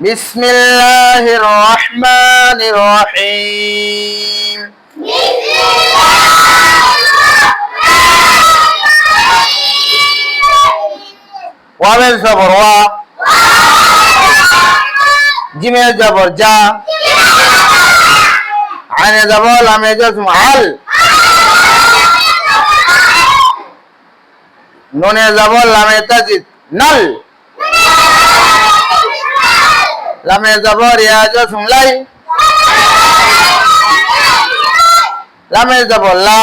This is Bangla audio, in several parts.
بسم الله الرحمن الرحيم بسم الله ومن صبر و جميع جبر جا عن جبر لم يجزم عل نون جبر لم يتجد نل লামে জবর ইয়া জজম লাই লামে জবর লা।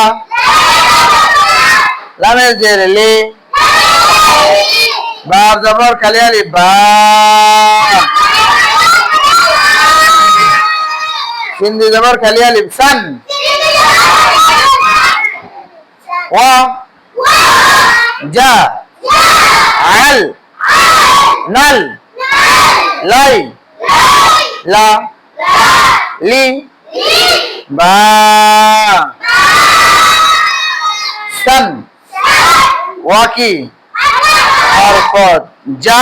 লামে জের লি। বাপ জবর খালি আলি বা। সিন্ধি জবর খালি আলি সান। ওয়া যা। আল নাল। লাই লা লি বা সান ওয়াকি হরকত যা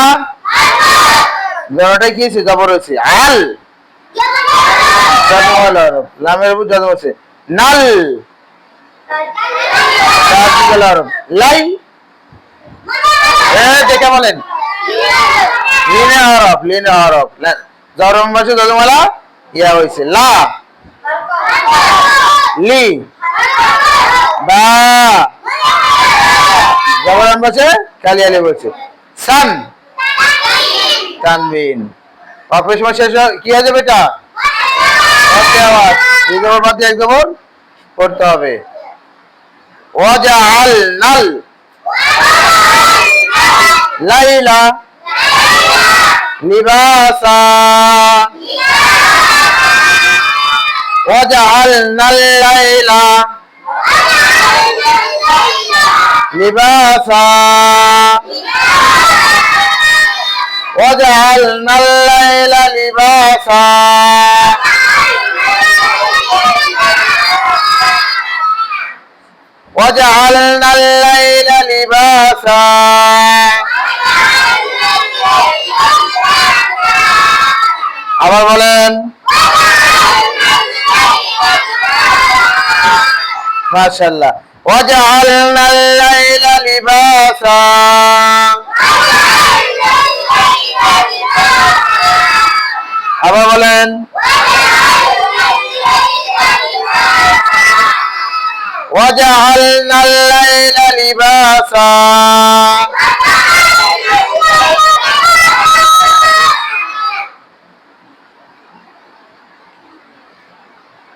জনটা কি আছে জবর আছে আল জন্ম হলো আরব। লামের উপর জন্ম আছে। নাল আরব। লাই দেখে বলেন। লিনে হরফ লিনে হরফ জরম বসে জজমালা ইয়া হইছে, লা। লি। বা। জবরান বসে কালিয়ালি বলছে। সান। তানবিন। অফিস মাসে কি আছে বেটা? পড়তে আবার দুই বাদ দিয়ে এক পড়তে হবে। ওয়াজা আল নাল। লাইলা। লিবাসা وجعلنا الليل لباسا وجعلنا الليل لباسا وجعلنا الليل لباسا আবার বলেন মাশাআল্লাহ وجعلنا الليل لباسا আবার বলেন وجعلنا الليل لباسا